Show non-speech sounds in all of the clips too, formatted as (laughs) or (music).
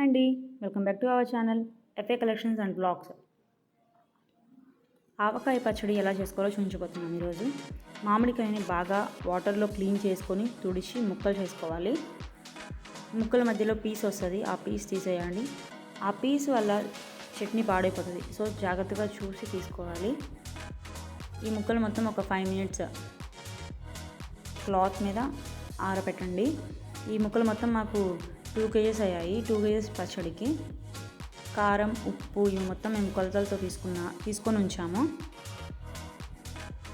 అండి welcome back to our channel FA collections and blogs. Avakaya పచ్చడి ఎలా చేసుకోవాలో చూపించబోతున్నాను ఈరోజు. మామిడికాయని బాగా వాటర్లో క్లీన్ చేసుకొని తుడిచి ముక్కలు చేసుకోవాలి. ముక్కల మధ్యలో పీస్ వస్తుంది ఆ పీస్ తీసేయండి. ఆ పీస్ వల్ల చట్నీ పాడైపోతుంది సో జాగ్రత్తగా చూసి తీసుకోవాలి. ఈ ముక్కలు మొత్తం ఒక ఫైవ్ మినిట్స్ క్లాత్ మీద ఆరబెట్టండి ఈ ముక్కలు మొత్తం మాకు టూ కేజెస్ అయ్యాయి. టూ కేజెస్ పచ్చడికి. కారం ఉప్పు ఇవి మొత్తం మేము కొలతలతో తీసుకున్న తీసుకొని ఉంచాము.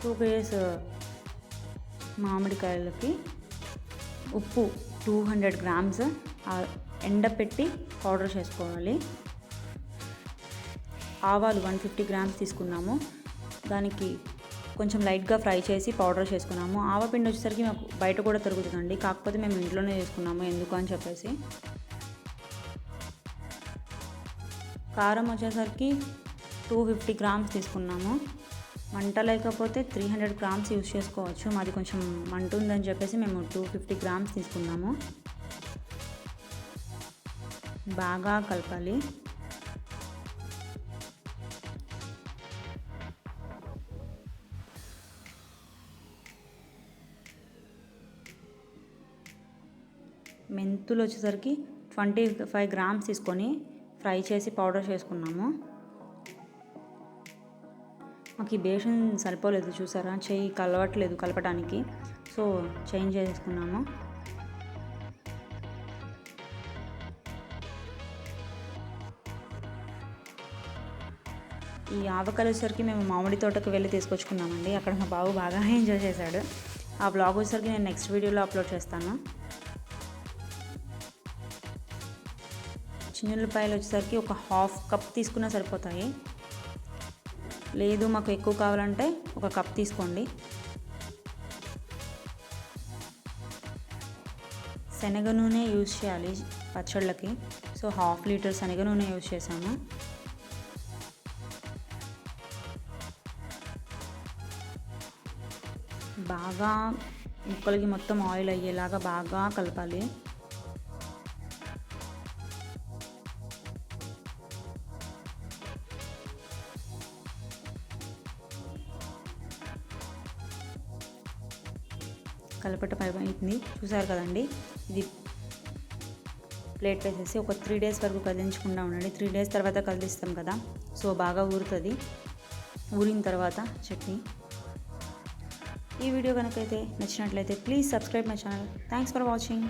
టూ కేజెస్ uh, మామిడికాయలకి ఉప్పు టూ హండ్రెడ్ గ్రామ్స్ ఎండపెట్టి పౌడర్ చేసుకోవాలి. ఆవాలు వన్ ఫిఫ్టీ గ్రామ్స్ తీసుకున్నాము. దానికి కొంచెం లైట్గా ఫ్రై చేసి పౌడర్ చేసుకున్నాము. ఆవపిండి వచ్చేసరికి మాకు బయట కూడా దొరుకుతుందండి. కాకపోతే మేము ఇంట్లోనే చేసుకున్నాము. ఎందుకు అని చెప్పేసి. కారం వచ్చేసరికి టూ ఫిఫ్టీ గ్రామ్స్ తీసుకున్నాము. మంట లేకపోతే త్రీ హండ్రెడ్ గ్రామ్స్ యూస్ చేసుకోవచ్చు. మాది కొంచెం మంట ఉందని చెప్పేసి మేము టూ ఫిఫ్టీ గ్రామ్స్ తీసుకున్నాము. బాగా కలపాలి. మెంతులు వచ్చేసరికి ట్వంటీ ఫైవ్ గ్రామ్స్ తీసుకొని ఫ్రై చేసి పౌడర్ చేసుకున్నాము. మాకు ఈ బేషన్ సరిపోలేదు చూసారా? చెయ్యి కలవట్లేదు కలపడానికి సో చేంజ్ చేసుకున్నాము. ఈ ఆవకాయలు వచ్చేసరికి మేము మామిడి తోటకు వెళ్ళి తీసుకొచ్చుకున్నామండి. అక్కడ మా బాబు బాగా (laughs) ఎంజాయ్ చేశాడు. ఆ బ్లాగ్ వచ్చేసరికి నేను నెక్స్ట్ వీడియోలో అప్లోడ్ చేస్తాను. చిన్నులపాయలు వచ్చేసరికి ఒక హాఫ్ కప్ తీసుకున్నా సరిపోతాయి. లేదు మాకు ఎక్కువ కావాలంటే ఒక కప్ తీసుకోండి. శనగ నూనె యూజ్ చేయాలి పచ్చళ్ళకి. సో హాఫ్ లీటర్ శనగ నూనె యూజ్ చేసాము బాగా ముక్కలకి మొత్తం ఆయిల్ అయ్యేలాగా బాగా కలపాలి. కలపటం అయిపోయింది. చూసారు కదండి? ఇది ప్లేట్ వేసేసి ఒక త్రీ డేస్ వరకు కదిలించకుండా ఉండండి. త్రీ డేస్ తర్వాత కదిలిస్తాం కదా? సో బాగా ఊరుతుంది. ఊరిన తర్వాత చట్నీ. ఈ వీడియో కనుకైతే నచ్చినట్లయితే please subscribe my channel. Thanks for watching